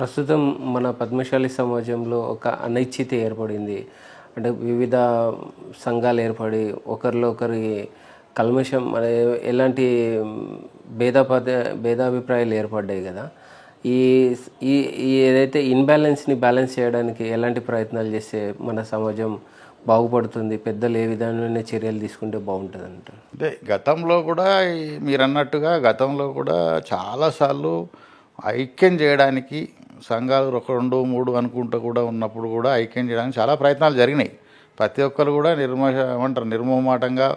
ప్రస్తుతం మన పద్మశాలి సమాజంలో ఒక అనైచ్ఛిత ఏర్పడింది. అంటే వివిధ సంఘాలు ఏర్పడి ఒకరిలో ఒకరి కల్మషం అనే ఎలాంటి భేదాపద భేదాభిప్రాయాలు ఏర్పడ్డాయి కదా. ఈ ఈ ఏదైతే ఇన్బ్యాలెన్స్ని బ్యాలెన్స్ చేయడానికి ఎలాంటి ప్రయత్నాలు చేస్తే మన సమాజం బాగుపడుతుంది పెద్దలు ఏ విధమైన చర్యలు తీసుకుంటే బాగుంటుంది అంటారు అంటే గతంలో కూడా మీరు అన్నట్టుగా గతంలో కూడా చాలాసార్లు ఐక్యం చేయడానికి సంఘాలు ఒక రెండు మూడు అనుకుంటూ కూడా ఉన్నప్పుడు కూడా ఐక్యం చేయడానికి చాలా ప్రయత్నాలు జరిగినాయి. ప్రతి ఒక్కరు కూడా నిర్మ ఏమంటారు నిర్మమాటంగా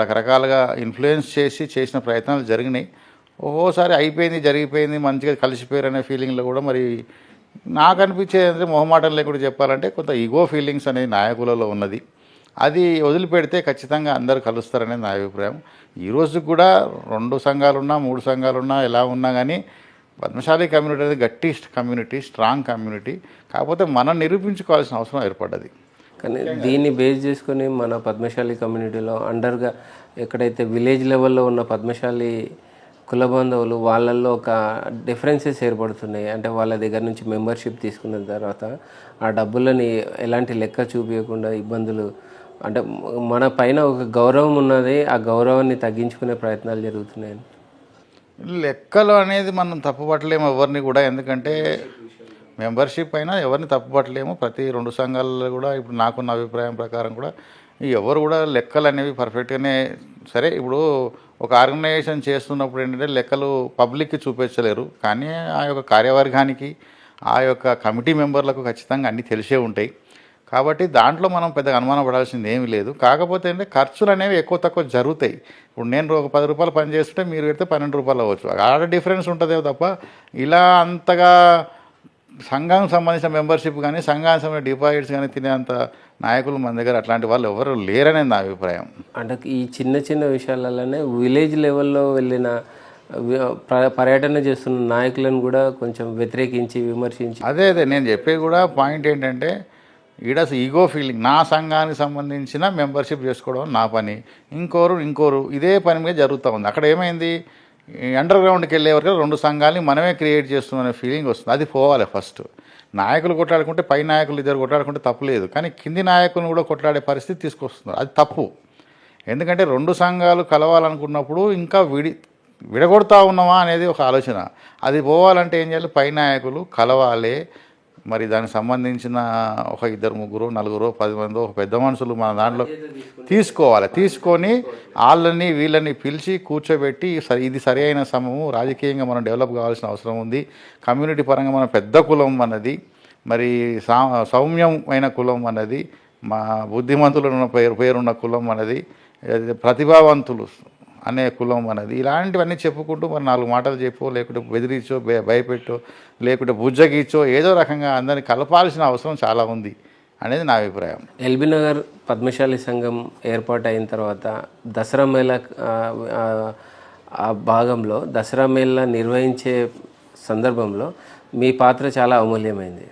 రకరకాలుగా ఇన్ఫ్లుయెన్స్ చేసి చేసిన ప్రయత్నాలు జరిగినాయి. ఒక్కోసారి అయిపోయింది జరిగిపోయింది మంచిగా కలిసిపోయారు అనే ఫీలింగ్లో కూడా మరి నాకు అనిపించేది అంటే మొహమాటం లేకుండా చెప్పాలంటే కొంత ఈగో ఫీలింగ్స్ అనేది నాయకులలో ఉన్నది. అది వదిలిపెడితే ఖచ్చితంగా అందరూ కలుస్తారనేది నా అభిప్రాయం. ఈరోజు కూడా రెండు సంఘాలున్నా మూడు సంఘాలున్నా ఎలా ఉన్నా కానీ పద్మశాలి కమ్యూనిటీ అనేది గట్టి కమ్యూనిటీ స్ట్రాంగ్ కమ్యూనిటీ. కాకపోతే మనం నిరూపించుకోవాల్సిన అవసరం ఏర్పడ్డది. కానీ దీన్ని బేస్ చేసుకుని మన పద్మశాలి కమ్యూనిటీలో అండర్గా ఎక్కడైతే విలేజ్ లెవెల్లో ఉన్న పద్మశాలి కుల బాంధవులు వాళ్ళల్లో ఒక డిఫరెన్సెస్ ఏర్పడుతున్నాయి. అంటే వాళ్ళ దగ్గర నుంచి మెంబర్షిప్ తీసుకున్న తర్వాత ఆ డబ్బులని ఎలాంటి లెక్క చూపించకుండా ఇబ్బందులు అంటే మన పైన ఒక గౌరవం ఉన్నది ఆ గౌరవాన్ని తగ్గించుకునే ప్రయత్నాలు జరుగుతున్నాయి. లెక్కలు అనేది మనం తప్పుపట్టలేము ఎవరిని కూడా. ఎందుకంటే మెంబర్షిప్ అయినా ఎవరిని తప్పుపట్టలేము. ప్రతి రెండు సంఘాలలో కూడా ఇప్పుడు నాకున్న అభిప్రాయం ప్రకారం కూడా ఎవరు కూడా లెక్కలు అనేవి పర్ఫెక్ట్గానే సరే ఇప్పుడు ఒక ఆర్గనైజేషన్ చేస్తున్నప్పుడు ఏంటంటే లెక్కలు పబ్లిక్కి చూపించలేరు. కానీ ఆ యొక్క కార్యవర్గానికి ఆ యొక్క కమిటీ మెంబర్లకు ఖచ్చితంగా అన్నీ తెలిసే ఉంటాయి. కాబట్టి దాంట్లో మనం పెద్దగా అనుమానం పడాల్సింది ఏమీ లేదు. కాకపోతే అంటే ఖర్చులు అనేవి ఎక్కువ తక్కువ జరుగుతాయి. ఇప్పుడు నేను ఒక పది రూపాయలు పని చేస్తుంటే మీరు పెడితే పన్నెండు రూపాయలు అవ్వచ్చు. ఆడ డిఫరెన్స్ ఉంటుందే తప్ప ఇలా అంతగా సంఘానికి సంబంధించిన మెంబర్షిప్ కానీ సంఘానికి సంబంధించిన డిపాజిట్స్ కానీ తినేంత నాయకులు మన దగ్గర అట్లాంటి వాళ్ళు ఎవరు లేరనేది నా అభిప్రాయం. అంటే ఈ చిన్న చిన్న విషయాలలోనే విలేజ్ లెవెల్లో వెళ్ళిన పర్యటన చేస్తున్న నాయకులను కూడా కొంచెం వ్యతిరేకించి విమర్శించి అదే అదే. నేను చెప్పేది కూడా పాయింట్ ఏంటంటే ఈడ ఈగో ఫీలింగ్ నా సంఘానికి సంబంధించిన మెంబర్షిప్ చేసుకోవడం నా పని. ఇంకోరు ఇంకోరు ఇదే పని మీద జరుగుతూ ఉంది. అక్కడ ఏమైంది? అండర్ గ్రౌండ్కి వెళ్ళే వరకు రెండు సంఘాలని మనమే క్రియేట్ చేస్తున్నామనే ఫీలింగ్ వస్తుంది. అది పోవాలి ఫస్ట్ నాయకులు కొట్లాడుకుంటే పై నాయకులు ఇద్దరు కొట్లాడుకుంటే తప్పులేదు కానీ కింది నాయకులను కూడా కొట్లాడే పరిస్థితి తీసుకొస్తున్నారు అది తప్పు. ఎందుకంటే రెండు సంఘాలు కలవాలనుకున్నప్పుడు ఇంకా విడి విడగొడతా ఉన్నామా అనేది ఒక ఆలోచన. అది పోవాలంటే ఏం చేయాలి? పై నాయకులు కలవాలి. మరి దానికి సంబంధించిన ఒక ఇద్దరు ముగ్గురు నలుగురు పది మంది ఒక పెద్ద మనుషులు మన దాంట్లో తీసుకోవాలి. తీసుకొని వాళ్ళని వీళ్ళని పిలిచి కూర్చోబెట్టి సరి ఇది సరి అయిన సమయము. రాజకీయంగా మనం డెవలప్ కావాల్సిన అవసరం ఉంది. కమ్యూనిటీ పరంగా మన పెద్ద కులం అన్నది మరి సా సౌమ్యమైన కులం అన్నది మా బుద్ధిమంతులు ఉన్న పేరు పేరున్న కులం అన్నది ప్రతిభావంతులు. అనే కులం అనేది. ఇలాంటివన్నీ చెప్పుకుంటూ మరి నాలుగు మాటలు చెప్పు లేకుంటే బెదిరించో భయపెట్టో లేకుంటే బుజ్జగిచ్చో ఏదో రకంగా అందరిని కలపాల్సిన అవసరం చాలా ఉంది అనేది నా అభిప్రాయం. ఎల్బీ నగర్ పద్మశాలి సంఘం ఏర్పాటు అయిన తర్వాత దసరా మేళ ఆ, భాగంలో దసరా మేళ నిర్వహించే సందర్భంలో మీ పాత్ర చాలా అమూల్యమైంది.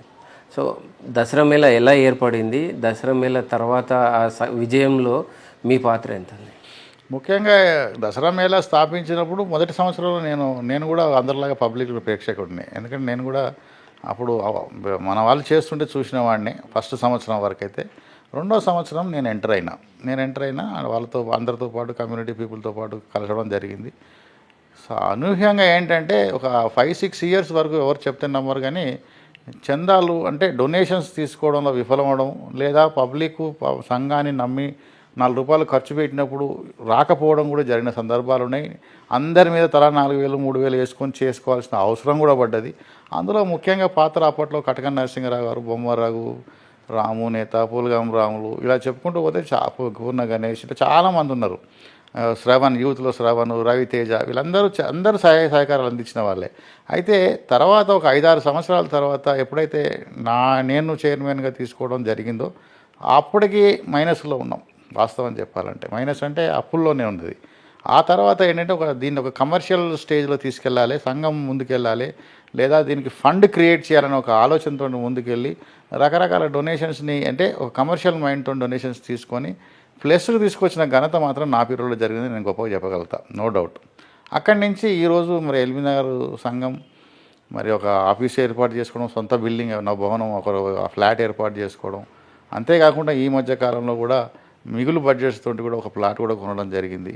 సో దసరా మేళ ఎలా ఏర్పడింది? దసరా మేళ తర్వాత ఆ స- విజయంలో మీ పాత్ర ఎంత ఉంది ముఖ్యంగా దసరా మేళా స్థాపించినప్పుడు మొదటి సంవత్సరంలో నేను నేను కూడా అందరిలాగా పబ్లిక్ ప్రేక్షకుడిని. ఎందుకంటే నేను కూడా అప్పుడు మన వాళ్ళు చేస్తుంటే చూసిన వాడిని ఫస్ట్ సంవత్సరం వరకు అయితే రెండో సంవత్సరం నేను ఎంటర్ అయినా. నేను ఎంటర్ అయినా వాళ్ళతో అందరితో పాటు కమ్యూనిటీ పీపుల్తో పాటు కలగడం జరిగింది. సో అనూహ్యంగా ఏంటంటే ఒక ఫైవ్ సిక్స్ ఇయర్స్ వరకు ఎవరు చెప్తే నమ్మరు కానీ చందాలు అంటే డొనేషన్స్ తీసుకోవడంలో విఫలమవడం లేదా పబ్లిక్ ప- సంఘాన్ని నమ్మి నాలుగు రూపాయలు ఖర్చు పెట్టినప్పుడు రాకపోవడం కూడా జరిగిన సందర్భాలు ఉన్నాయి. అందరి మీద తలా నాలుగు వేలు మూడు వేలు వేసుకొని చేసుకోవాల్సిన అవసరం కూడా పడ్డది. అందులో ముఖ్యంగా పాత్ర అప్పట్లో కటకన్ నరసింహరావు గారు బొమ్మరావు రాము నేత పూలగాం రాములు ఇలా చెప్పుకుంటూ పోతే చా పూర్ణ గణేష్ ఇట్లా చాలామంది ఉన్నారు. శ్రవణ్ యూత్లో శ్రవణ్ రవితేజ వీళ్ళందరూ అందరూ సహాయ సహకారాలు అందించిన వాళ్ళే. అయితే తర్వాత ఒక ఐదారు సంవత్సరాల తర్వాత ఎప్పుడైతే నా నేను చైర్మన్గా తీసుకోవడం జరిగిందో అప్పటికి మైనస్లో ఉన్నాం. వాస్తవం చెప్పాలంటే. మైనస్ అంటే అప్పుల్లోనే ఉన్నది. ఆ తర్వాత ఏంటంటే ఒక దీన్ని ఒక కమర్షియల్ స్టేజ్లో తీసుకెళ్ళాలి సంఘం ముందుకెళ్ళాలి లేదా దీనికి ఫండ్ క్రియేట్ చేయాలని ఒక ఆలోచనతో ముందుకెళ్ళి రకరకాల డొనేషన్స్ని అంటే ఒక కమర్షియల్ మైండ్తో డొనేషన్స్ తీసుకొని ప్లస్కి తీసుకొచ్చిన ఘనత మాత్రం నా పీరియడ్లో జరిగింది నేను గొప్పగా చెప్పగలుగుతా. నో డౌట్ అక్కడి నుంచి ఈరోజు మరి ఎల్బీ నగర్ సంఘం మరి ఒక ఆఫీస్ ఏర్పాటు చేసుకోవడం సొంత బిల్డింగ్ నా భవనం ఒక ఫ్లాట్ ఏర్పాటు చేసుకోవడం అంతేకాకుండా ఈ మధ్య కాలంలో కూడా మిగులు బడ్జెట్స్ తోటి కూడా ఒక ప్లాట్ కూడా కొనడం జరిగింది.